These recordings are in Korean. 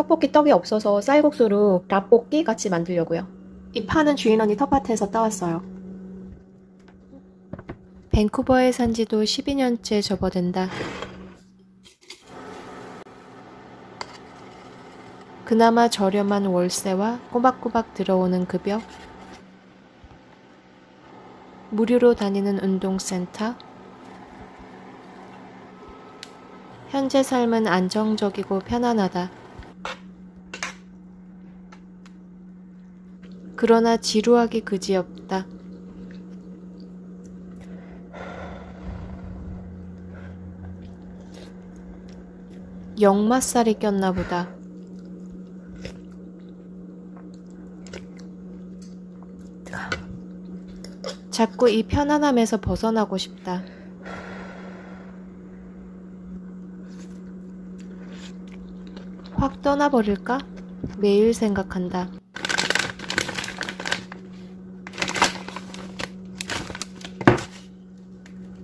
떡볶이 떡이 없어서 쌀국수로 라볶이 같이 만들려고요. 이 파는 주인 언니 텃밭에서 따왔어요. 밴쿠버에 산 지도 12년째 접어든다. 그나마 저렴한 월세와 꼬박꼬박 들어오는 급여, 무료로 다니는 운동센터, 현재 삶은 안정적이고 편안하다. 그러나 지루하기 그지없다. 역마살이 꼈나 보다. 자꾸 이 편안함에서 벗어나고 싶다. 확 떠나버릴까? 매일 생각한다.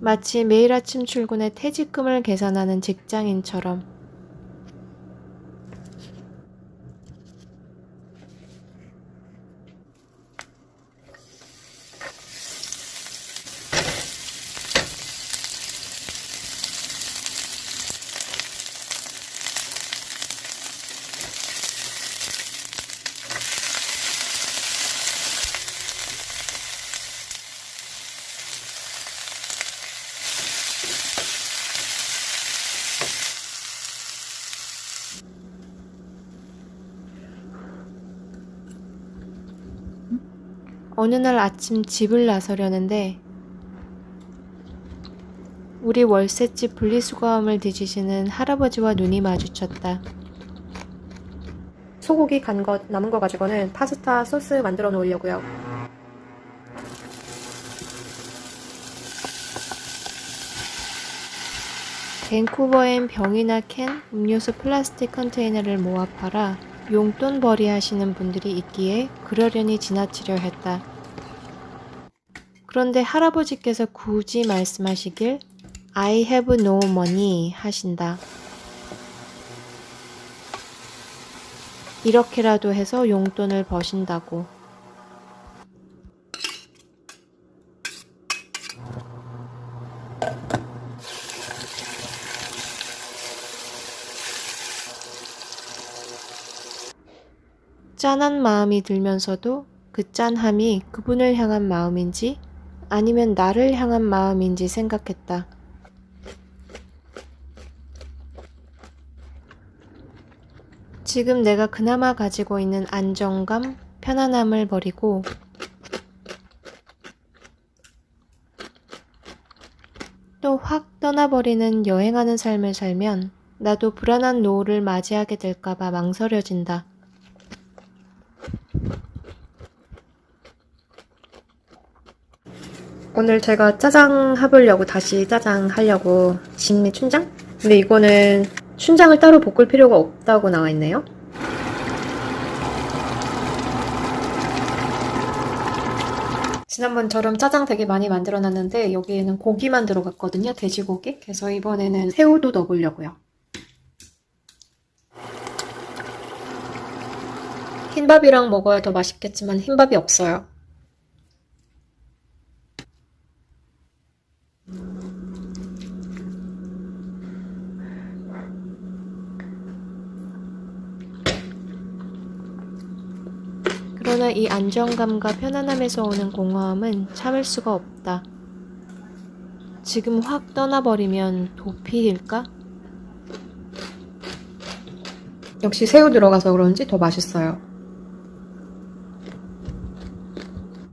마치 매일 아침 출근에 퇴직금을 계산하는 직장인처럼 어느 날 아침 집을 나서려는데 우리 월세집 분리수거함을 뒤지시는 할아버지와 눈이 마주쳤다. 소고기 간 것 남은 거 가지고는 파스타 소스 만들어 놓으려고요. 밴쿠버엔 병이나 캔, 음료수 플라스틱 컨테이너를 모아 팔아 용돈벌이 하시는 분들이 있기에 그러려니 지나치려 했다. 그런데 할아버지께서 굳이 말씀하시길 I have no money 하신다. 이렇게라도 해서 용돈을 버신다고. 짠한 마음이 들면서도 그 짠함이 그분을 향한 마음인지 아니면 나를 향한 마음인지 생각했다. 지금 내가 그나마 가지고 있는 안정감, 편안함을 버리고 또 확 떠나버리는 여행하는 삶을 살면 나도 불안한 노후를 맞이하게 될까봐 망설여진다. 오늘 제가 짜장 해보려고 다시 짜장 하려고 진미 춘장? 근데 이거는 춘장을 따로 볶을 필요가 없다고 나와 있네요. 지난번처럼 짜장 되게 많이 만들어 놨는데 여기에는 고기만 들어갔거든요. 돼지고기. 그래서 이번에는 새우도 넣어보려고요. 흰밥이랑 먹어야 더 맛있겠지만 흰밥이 없어요. 그러나 이 안정감과 편안함에서 오는 공허함은 참을 수가 없다. 지금 확 떠나버리면 도피일까? 역시 새우 들어가서 그런지 더 맛있어요.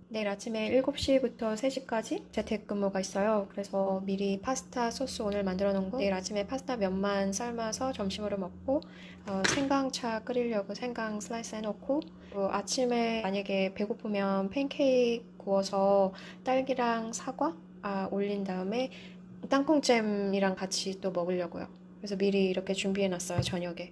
내일 아침에 7시부터 3시까지 재택근무가 있어요. 그래서 미리 파스타 소스 오늘 만들어 놓은 거 내일 아침에 파스타 면만 삶아서 점심으로 먹고 어, 생강차 끓이려고 생강 슬라이스 해놓고 어, 아침에 만약에 배고프면 팬케이크 구워서 딸기랑 사과 아, 올린 다음에 땅콩잼이랑 같이 또 먹으려고요. 그래서 미리 이렇게 준비해 놨어요, 저녁에.